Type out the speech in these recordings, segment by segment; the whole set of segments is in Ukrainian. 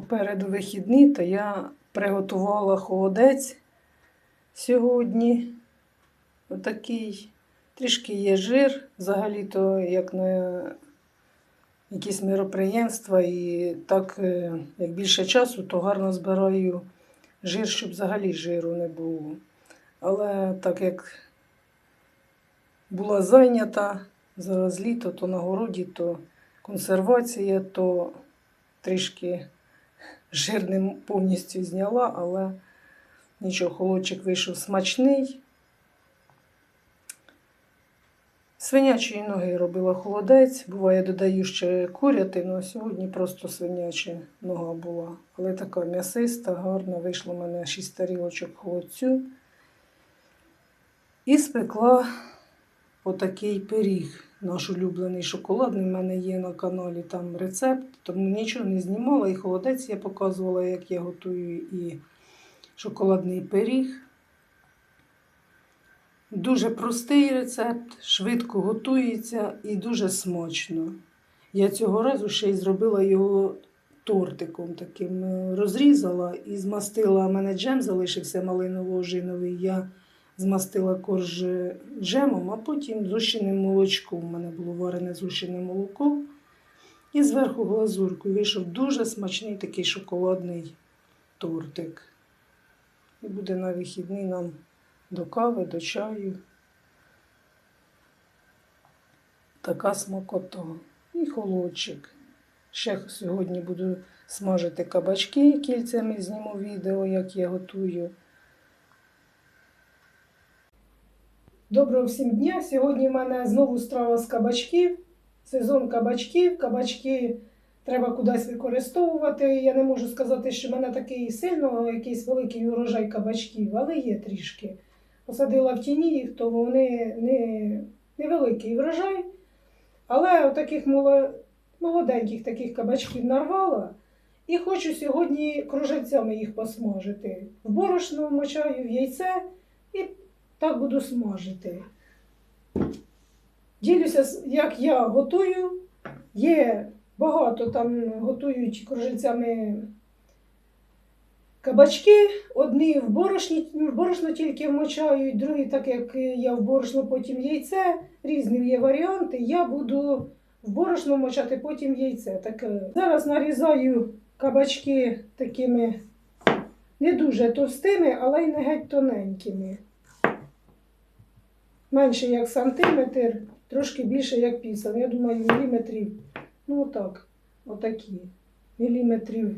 Попереду вихідні, то я приготувала холодець сьогодні. Отакий. Трішки є жир, взагалі-то як на якісь міроприємства, і так, е, як більше часу, то гарно збираю жир, щоб взагалі жиру не було. Але так як була зайнята, зараз літо, то на городі, то консервація, то трішки жир не повністю зняла, але нічого, холодчик вийшов смачний. Свинячої ноги робила холодець. Буває, додаю ще курятину, а сьогодні просто свиняча нога була. Але така м'ясиста, гарна, вийшло в мене 6 тарілочок холодцю. І спекла отакий пиріг. Наш улюблений шоколадний. У мене є на каналі там рецепт, тому нічого не знімала. І холодець я показувала, як я готую, і шоколадний пиріг. Дуже простий рецепт, швидко готується і дуже смачно. Я цього разу ще й зробила його тортиком таким. е, Розрізала і змастила. У мене джем залишився малиново-ожиновий. Змастила корж джемом, а потім зущеним молочком. У мене було варене зущене молоко. І зверху глазуркою вийшов дуже смачний такий шоколадний тортик. І буде на вихідний нам до кави, до чаю. Така смакота. І холодчик. Ще сьогодні буду смажити кабачки кільцями, зніму відео, як я готую. Доброго всім дня! Сьогодні в мене знову страва з кабачків. Сезон кабачків. Кабачки треба кудись використовувати. Я не можу сказати, що в мене такий сильно якийсь великий урожай кабачків, але є трішки. Посадила в тіні їх, то вони не, невеликий врожай. Але таких молоденьких таких кабачків нарвала. І хочу сьогодні кружальцями їх посмажити. В борошно мочаю в яйце і так буду смажити. Ділюся, як я готую. Є багато там готують кружальцями кабачки. Одні в борошні, в борошно тільки вмочають, другі, так як я в борошно, потім яйце. Різні є варіанти. Я буду в борошно вмочати, потім яйце. Так, е, зараз нарізаю кабачки такими не дуже товстими, але й не геть тоненькими. Менше як сантиметр, трошки більше як пісан. Я думаю, міліметрів. Ну отак, отакі. Міліметрів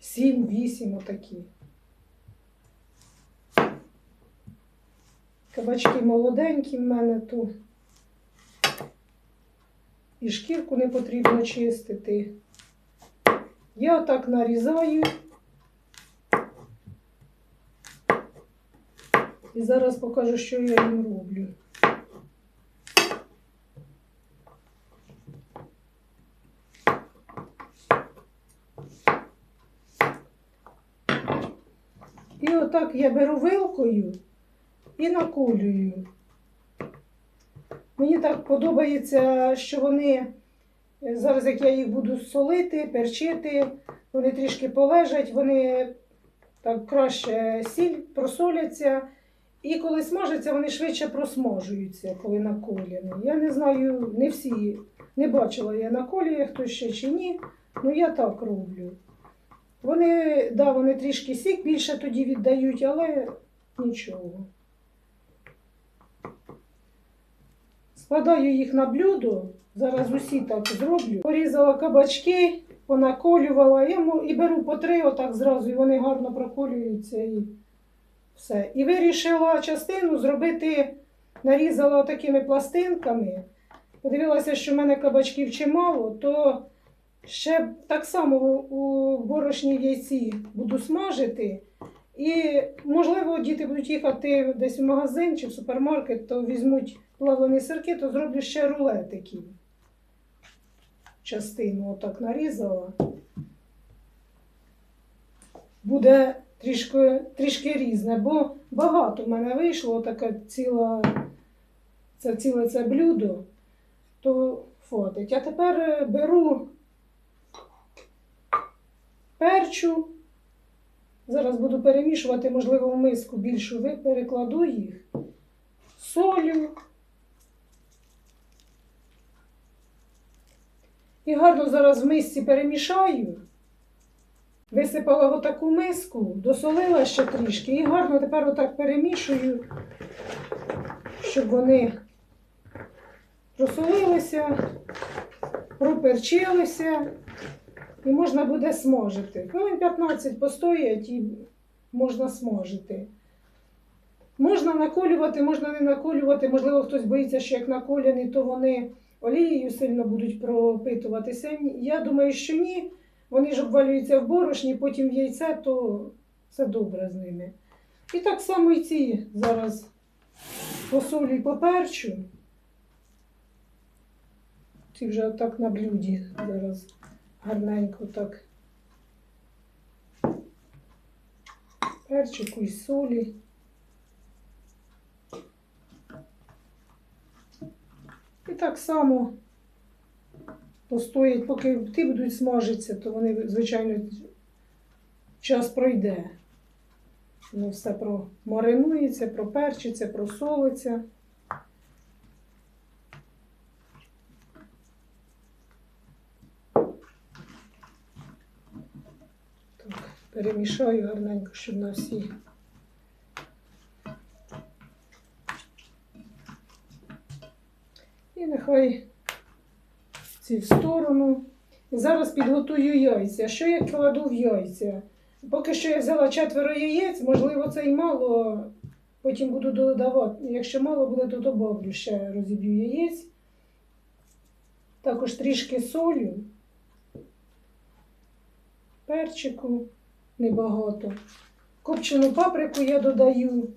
7-8 отакі. Кабачки молоденькі в мене тут. І шкірку не потрібно чистити. Я отак нарізаю. І зараз покажу, що я їм роблю. І отак я беру вилкою і наколюю. Мені так подобається, що вони е, зараз, як я їх буду солити, перчити, вони трішки полежать, вони так краще сіль просоляться. І коли смажаться, вони швидше просмажуються, коли наколяні. Я не знаю, не всі, не бачила я наколює хтось ще чи ні, ну я так роблю. Вони, да, вони трішки сік більше тоді віддають, але нічого. Складаю їх на блюдо, зараз усі так зроблю. Порізала кабачки, понаколювала і беру по три отак зразу, і вони гарно проколюються все. І вирішила частину зробити, нарізала такими пластинками. Подивилася, що в мене кабачків чимало, то ще так само у борошні яйці буду смажити. І, можливо, діти будуть їхати десь в магазин чи в супермаркет, то візьмуть плавлені сирки, то зроблю ще рулетиків. Частину отак нарізала. Буде трішки, трішки різне, бо багато в мене вийшло така ціла, це ціле це блюдо, то фотить. А тепер е, беру перчу. Зараз буду перемішувати, можливо, в миску більшу перекладу їх. Солю. І гарно зараз в мисці перемішаю. Висипала отаку миску, досолила ще трішки і гарно тепер отак перемішую, щоб вони просолилися, проперчилися і можна буде смажити. Хвилин 15 постоять і можна смажити. Можна наколювати, можна не наколювати. Можливо, хтось боїться, що як наколяні, то вони олією сильно будуть пропитуватися. Я думаю, що ні. Вони ж обвалюються в борошні, потім в яйце, то все добре з ними. І так само і ці зараз по солі і по перчу. Ці вже отак на блюді зараз гарненько так. Перчику і солі. І так само постоять, поки ті будуть смажитися, то вони, звичайно, час пройде. Воно все промаринується, проперчиться, просолиться. Перемішаю гарненько, щоб на всі. В сторону. Зараз підготую яйця. Що я кладу в яйця? Поки що я взяла четверо яєць, можливо, це і мало. Потім буду додавати. Якщо мало буде, то добавлю ще розіб'ю яєць. Також трішки солю, перчику небагато. Копчену паприку я додаю.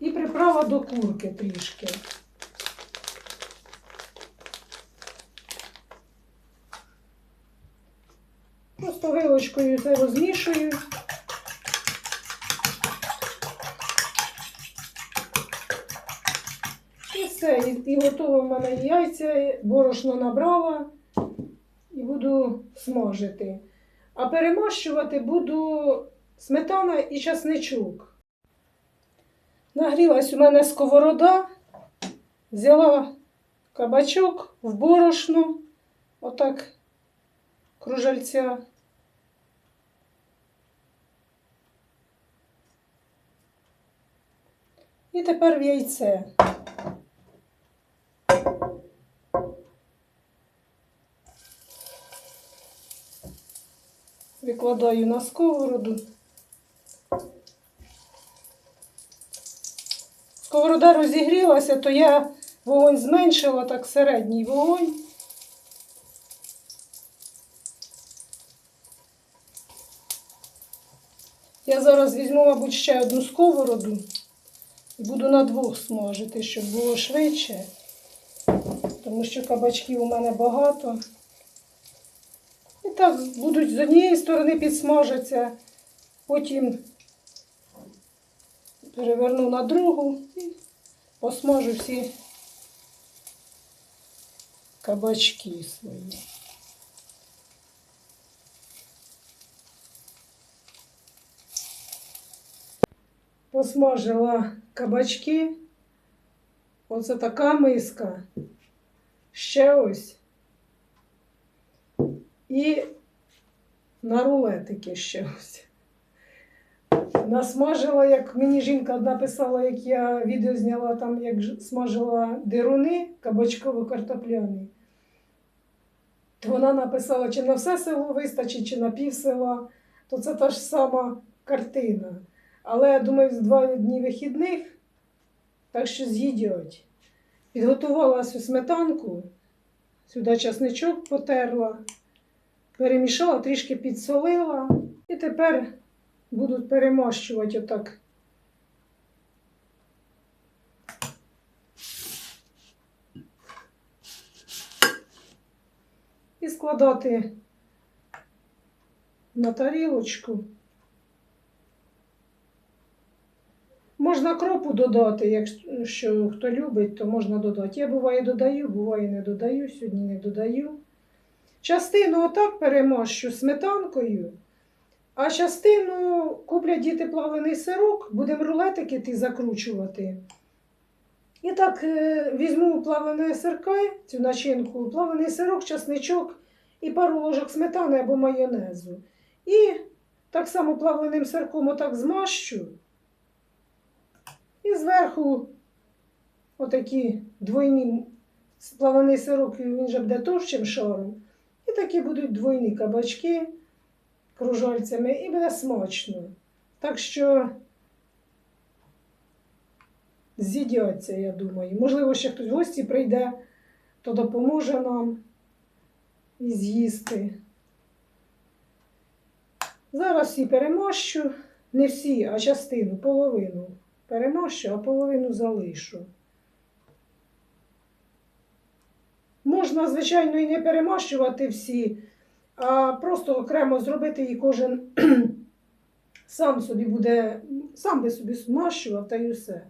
І приправа до курки трішки. Просто вилочкою це розмішую. І все, і, і готове в мене яйця, борошно набрала і буду смажити. А перемащувати буду сметана і часничок. Нагрілась у мене сковорода, взяла кабачок в борошно, отак кружальця. І тепер в яйце. Викладаю на сковороду. Сковорода розігрілася, то я вогонь зменшила, так середній вогонь. Я зараз візьму, мабуть, ще одну сковороду і буду на двох смажити, щоб було швидше, тому що кабачків у мене багато. І так будуть з однієї сторони підсмажаться, потім переверну на другу і посмажу всі кабачки свої. Посмажила кабачки. Оце така миска. Ще ось. І на рулетики ще ось. Насмажила, як мені жінка одна писала, як я відео зняла там, як смажила дируни кабачково-картопляні. То вона написала, чи на все село вистачить, чи на пів села, то це та ж сама картина. Але я думаю, з два дні вихідних, так що з'їдять. Підготувала цю сметанку, сюди часничок потерла, перемішала, трішки підсолила. І тепер будуть перемащувати отак. І складати на тарілочку. Можна кропу додати, якщо хто любить, то можна додати. Я буває додаю, буває не додаю, сьогодні не додаю. Частину отак перемащу сметанкою, а частину куплять діти плавлений сирок, будемо рулетики ті закручувати. І так е, візьму плавлене сирка, цю начинку, плавлений сирок, часничок і пару ложок сметани або майонезу. І так само плавленим сирком отак змащу. І зверху отакі двойні плавлений сирок, він же буде товщим шаром. І такі будуть двойні кабачки кружальцями, і буде смачно. Так що з'їдяться, я думаю. Можливо, ще хтось в гості прийде, то допоможе нам і з'їсти. Зараз всі перемащу, не всі, а частину, половину перемащу, а половину залишу. Можна, звичайно, і не перемащувати всі, а просто окремо зробити і кожен сам собі буде, сам би собі змащував та й усе.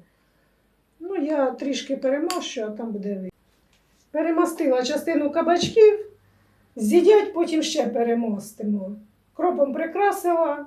Ну, я трішки перемащу, а там буде видно. Перемастила частину кабачків, з'їдять, потім ще перемостимо. Кропом прикрасила.